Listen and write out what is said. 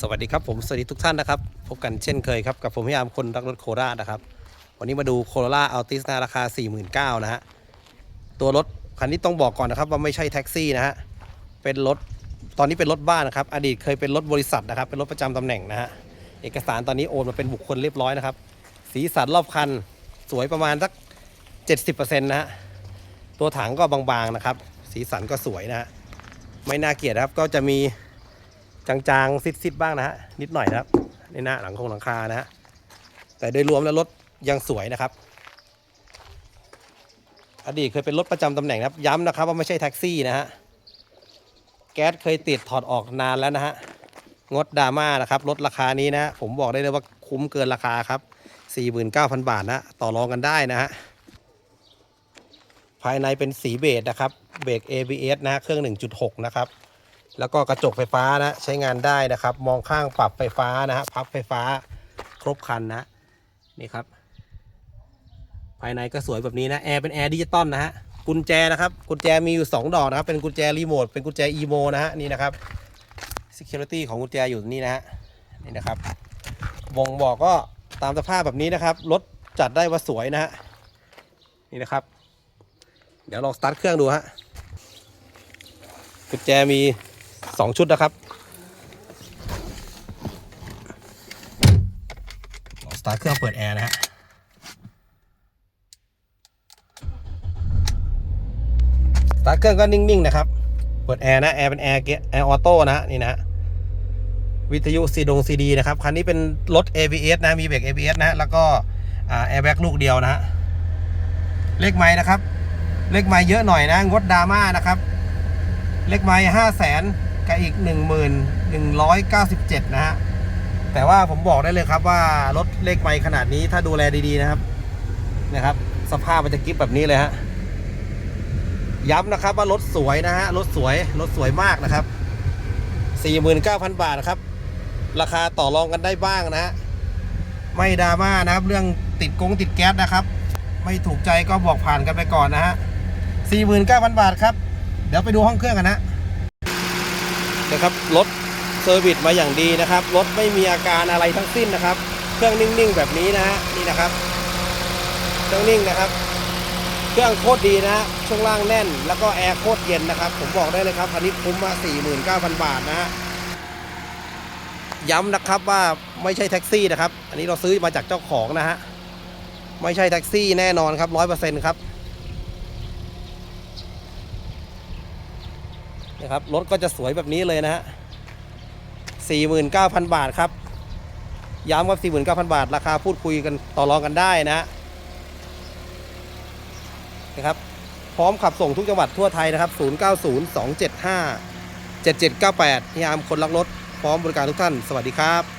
สวัสดีครับผมสวัสดีทุกท่านนะครับ พบกันเช่นเคยครับกับผมพยายามคนรักรถโคราชนะครับ วันนี้มาดูโคโรล่าอัลติสนะราคา 49,000นะฮะตัวรถคันนี้ต้องบอกก่อนนะครับว่าไม่ใช่แท็กซี่นะฮะเป็นรถตอนนี้เป็นรถบ้านนะครับอดีตเคยเป็นรถบริษัทนะครับ เป็นรถประจำตำแหน่งนะฮะเอกสารตอนนี้โอนมาเป็นบุคคลเรียบร้อยนะครับ สีสันรอบคันสวยประมาณสัก 70%นะฮะตัวถังก็บางๆนะครับ สีสันก็สวยนะฮะไม่น่าเกลียดครับก็จะมี จางๆ ซิดๆ บ้างนะฮะ นิดหน่อยนะครับ ในหน้าหลังคงหลังคานะฮะ แต่โดยรวมแล้วรถยังสวยนะครับ อดีตเคยเป็นรถประจำตำแหน่งนะครับ ย้ำนะครับว่าไม่ใช่แท็กซี่นะฮะ แก๊สเคยติดถอดออกนานแล้วนะฮะ งดดราม่านะครับลดราคานี้นะฮะผมบอกได้เลยว่าคุ้มเกินราคาครับ 49,000 บาทนะ ต่อรองกันได้นะฮะ ภายในเป็นสีเบจนะครับ เบรก ABS นะฮะ เครื่อง 1.6 นะครับ แล้วก็กระจกไฟฟ้านะใช้งานได้นะครับ มองข้างปรับไฟฟ้านะฮะพับไฟฟ้าครบคันนะนี่ครับ ภายในก็สวยแบบนี้นะแอร์เป็นแอร์ดิจิตอลนะฮะกุญแจนะครับ กุญแจมีอยู่ 2 ดอกนะครับ เป็นกุญแจรีโมทเป็นกุญแจอีโมนะฮะนี่นะครับ Security ของกุญแจอยู่นี่นะฮะนี่นะครับวงบอกก็ตามสภาพแบบนี้นะครับรถจัดได้ว่าสวยนะฮะนี่นะครับ เดี๋ยวลองสตาร์ทเครื่องดูฮะกุญแจมี สองชุดนะครับสตาร์เครื่องเปิดแอร์นะฮะสตาร์เครื่องก็นิ่งๆนะครับเปิดแอร์นะแอร์เป็นแอร์เกียร์แอร์ออโต้นะนี่นะวิทยุซีดงซีดีนะครับคันนี้เป็นรถ ABS นะมีเบรก ABS นะฮะแล้วก็แอร์แบ็กลูกเดียวนะฮะเลขไม้นะครับ เลขไม้เยอะหน่อยนะ งดดราม่านะครับ เลขไม้ห้าแสน กับอีกหนึ่งหมื่นหนึ่งร้อยเก้าสิบเจ็ดนะฮะ แต่ว่าผมบอกได้เลยครับว่ารถเลขไมขนาดนี้ถ้าดูแลดีๆนะครับนะครับ สภาพมันจะกิฟแบบนี้เลยฮะ ย้ำนะครับว่ารถสวยนะฮะ รถสวย รถสวยมากนะครับ 49,000 บาทนะครับ ราคาต่อรองกันได้บ้างนะฮะ ไม่ดราม่านะครับ เรื่องติดกงติดแก๊สนะครับ ไม่ถูกใจก็บอกผ่านกันไปก่อนนะฮะ49,000 บาทครับ เดี๋ยวไปดูห้องเครื่องกันนะ นะครับรถเซอร์วิสมาอย่างดีนะครับรถไม่มีอาการอะไรทั้งสิ้นนะครับ เครื่องนิ่งๆแบบนี้นะฮะนี่นะครับเครื่องนิ่งนะครับ เครื่องโคตรดีนะฮะช่วงล่างแน่น แล้วก็แอร์โคตรเย็นนะครับ ผมบอกได้เลยครับคันนี้คุ้มมา49,000 บาทนะฮะย้ำนะครับว่าไม่ใช่แท็กซี่นะครับ อันนี้เราซื้อมาจากเจ้าของนะฮะ ไม่ใช่แท็กซี่แน่นอนครับร้อยเปอร์เซ็นต์ครับ นะครับรถก็จะสวยแบบนี้เลยนะฮะ49,000 บาทครับ ย้ำว่า49,000 บาท ราคาพูดคุยกันต่อรองกันได้นะฮะนะครับพร้อมขับส่งทุกจังหวัดทั่วไทยนะครับ 090 275 7798พยายามคนรักรถ พร้อมบริการทุกท่าน สวัสดีครับ